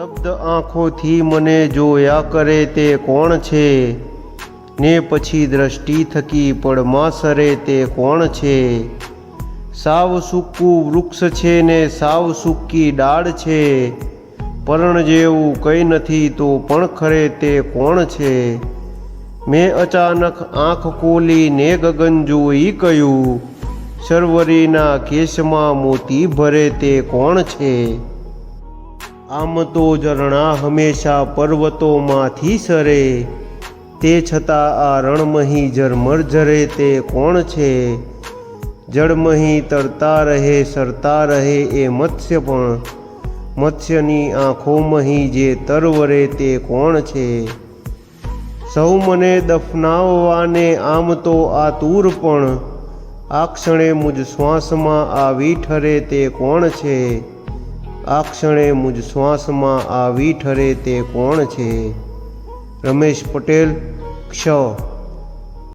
શબ્દ આંખોથી મને જોયા કરે તે કોણ છે? ને પછી દ્રષ્ટિ થકી પડમાં સરે તે કોણ છે? સાવ સૂકું વૃક્ષ છે ને સાવ સૂકી ડાળ છે. પર્ણ જેવું કંઈ નથી તો પણ ખરે તે કોણ છે? મેં અચાનક આંખ ખોલીને ગગન જોઈ કહ્યું, સર્વરીના કેશમાં મોતી ભરે તે કોણ છે? આમ તો ઝરણા હંમેશા પર્વતોમાંથી સરે. તે છતાં આ રણમહી ઝરમર ઝરે તે કોણ છે? જળમહી તરતા રહે, સરતા રહે એ મત્સ્ય પણ. મત્સ્યની આંખોમહી જે તરવરે તે કોણ છે? સૌ મને દફનાવવાને આમ તો આ તૂર પણ. આ ક્ષણે મુજ શ્વાસમાં આવી ઠરે તે કોણ છે? આ ક્ષણે મુજ શ્વાસમાં આવી ઠરે તે કોણ છે? રમેશ પટેલ ક્ષ.